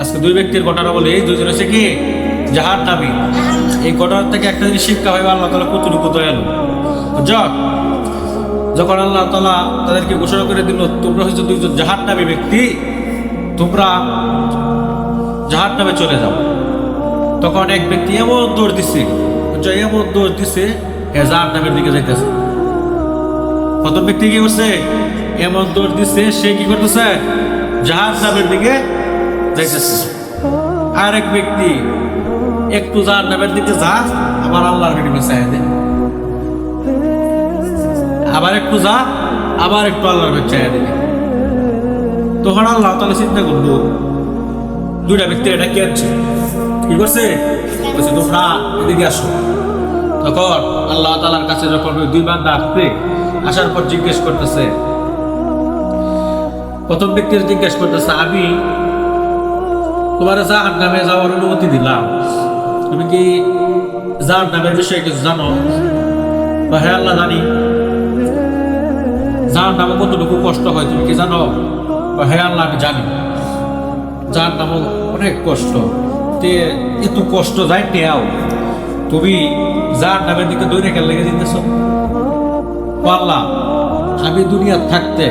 আজকে দুই ব্যক্তির ঘটনা বলে, এই দুজন হচ্ছে কি? জাহার নামি। এই ঘটনা থেকে একটা জিনিস শিক্ষা হবে আল্লাহ তালা কতটুকু দয়ালু। বুঝছ যখন আল্লাহ তালা তাদেরকে ঘোষণা করে দিল, তোমরা হচ্ছে দুইজন জাহার নামী ব্যক্তি, তোমরা জাহার নামে চলে যাও। তখন এক ব্যক্তি এমন দৌড় দিচ্ছে এমন দৌড় দিচ্ছে এ জাহার নামের দিকে যাইতেছে। প্রথম ব্যক্তি কি করছে? এমন দৌড় দিচ্ছে সে কি করতেছে? জাহাজ নামের দিকে আর এক ব্যক্তি একটু জাহাজ নামের দিকে যা, আবার আল্লাহর দিকে চাই দেয় আবার একটু যা, আবার একটু আল্লাহর দিকে চাই দেবে। তখন আল্লাহ তাহলে চিন্তা করল, দুইটা ব্যক্তি এটা কি আছে কি করছে? বলছে, তোমরা এদিকে আসো। তখন আল্লাহ তালার কাছে যখন দুই বান্দা আসছে, আসার পর জিজ্ঞেস করতেছে, প্রথম ব্যক্তির জিজ্ঞেস করতেছে আমি তোমার জাহার নামে যাওয়ার অনুমতি দিলাম। তুমি কি জাহার নামের বিষয়ে কিছু জানো? বা হ্যাঁ আল্লাহ জানি জাহার নামে কতটুকু কষ্ট হয় তুমি কি জানো? বা হ্যাঁ আল্লাহ আমি জানি। যার নাম অনেক কষ্ট। তে এত কষ্ট যাই টেয়াও তুমি যার নামের দিকে খেলে লেগে দিতেছ পাল্লা আমি দুনিয়ার থাকতে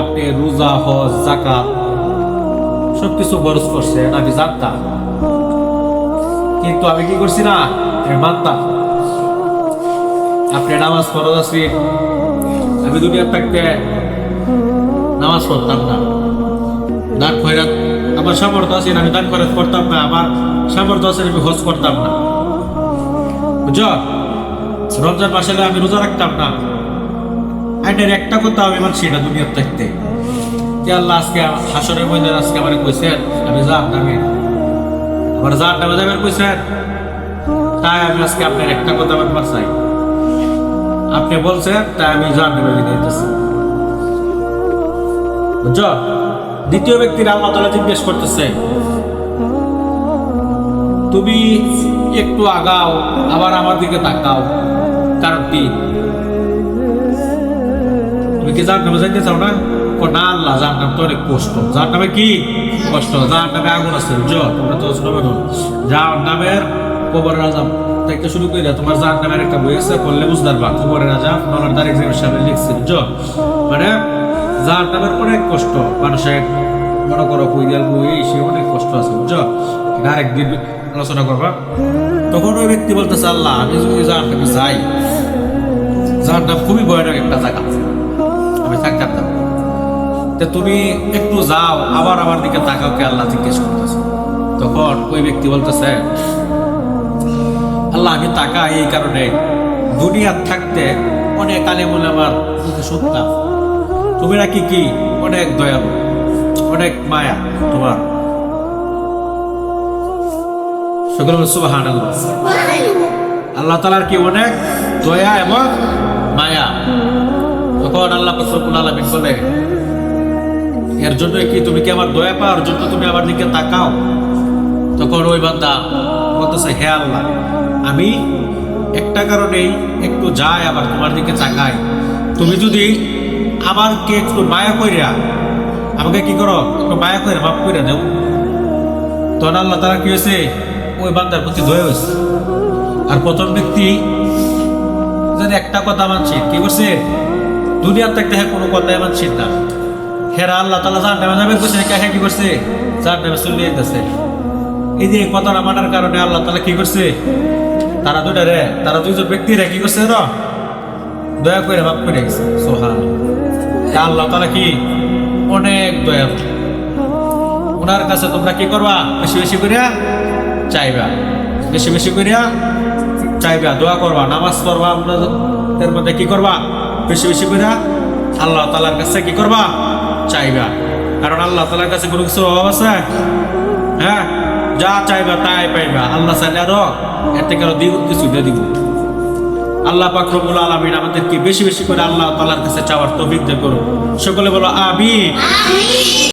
আপনি রোজা, হজ জাকাত সবকিছু বরস করছেন আমি জানতাম। কিন্তু আমি কি করছি না? মানতাম। আপনি নামাজ ফরজ আছি, আমি দুনিয়ার থাকতে নামাজ পড়তাম না। দান খয়রাত, আমার সামর্থ্য আছে আমি দান খয়রাত করতাম না, আমার সামর্থ্য আছে আমি হজ করতাম না। বুঝছ? রমজান মাসে আমি রোজা রাখতাম না। আইনের একটা কথা আমি মানছি না দুনিয়ার থাকতে। যে আল্লাহ আজকে হাসরের মধ্যে আজকে আমার কইছেন আমি যা নামে, আমার যা নামে যাবেন কইছেন তাই আমি আজকে আপনার একটা কথা আমার চাই। আপনি বলছেন, তাই আমি যা নামে দিতেছি বুঝছ? দ্বিতীয় ব্যক্তির আল্লাহ তালা জিজ্ঞেস করতেছে, তুমি একটু আগাও, আবার আমার দিকে তাকাও। কারণ কি? তুমি কি যার নামে যাইতে চাও না? না আল্লাহ যার নাম তো অনেক কষ্ট? যার নামে কি কষ্ট? যার নামে আগুন আছে? তোমরা তো শুনবে যার নামের কবর রাজা থেকে শুরু করে তোমার যার নামের একটা বই আছে, পড়লে বুঝতে পারবা কবরের রাজা নলার তারিখ সামনে লিখছে, বুঝছ? মানে যার নামের অনেক কষ্ট। মানুষের মনে করো কুইদাল বই, সে অনেক কষ্ট আছে, বুঝছ? এটা আরেকদিন আলোচনা করবা। তখন ওই ব্যক্তি বলতেছে, আল্লাহ, আমি যদি যার নামে যাই, যার নাম খুবই ভয়ানক একটা জায়গা আমি থাকতাম তা তুমি একটু যাও, আবার আমার দিকে তাকাও কে আল্লাহ জিজ্ঞেস করতেছে। তখন ওই ব্যক্তি বলতেছে, আল্লাহ, আমি তাকা এই কারণে। দুনিয়ার থাকতে অনেক আলে বলে আমার শুনতাম তুমি নাকি কি? অনেক দয়ালু, অনেক মায়া তোমার। আল্লাহ তালার কি অনেক দয়া এবং মায়া? তখন আল্লাহ বলে এর জন্য কি তুমি কি আমার দয়া পাওয়ার জন্য তুমি আমার দিকে তাকাও? তখন ওই বান্দা বলতেছে, হে আল্লাহ, আমি একটা কারণেই একটু যাই আবার তোমার দিকে তাকাই। তুমি যদি আমাকে একটু মায়া কইরা, আমাকে কি করো? একটু মায়া করে মাফ করে দেও তখন আল্লাহ তারা কি হয়েছে ওই বান্দার প্রতি দয়া হয়েছে আর প্রথম ব্যক্তি যদি একটা কথা মানছে, কি করছে? দুনিয়ার হ্যাঁ কোনো কথাই মানছে না। হেরা আল্লাহ তালা যার নামে যাবে করছে হ্যাঁ কি করছে? যার নামে চলে যেতেছে এই যে কথাটা মানার কারণে আল্লাহ তালা কি করছে? তারা দুটা রে, তারা দুইজন ব্যক্তি রে, কি করছে র দয়া করে মাফ করে গেছে সোহান আল্লাহ তালা কি? অনেক দয়া। ওনার কাছে তোমরা কি করবা? বেশি বেশি করিয়া চাইবা। বেশি বেশি করিয়া চাইবা, দোয়া করবা, নামাজ পড়বা এর মধ্যে কি করবা? বেশি বেশি করিয়া আল্লাহ তালার কাছে কি করবা? চাইবা কারণ আল্লাহ তালার কাছে কোনো কিছু অভাব আছে? হ্যাঁ? যা চাইবা তাই পাইবা আল্লাহ চাইলে আরও এর থেকে আরও দ্বিগুণ কিছু দিয়ে দিব। আল্লাহ পাক রবুল আলমিন আমাদেরকে বেশি বেশি করে আল্লাহ তালার কাছে চাওয়ার তৌফিক দান করুন। সকলে বলো আমি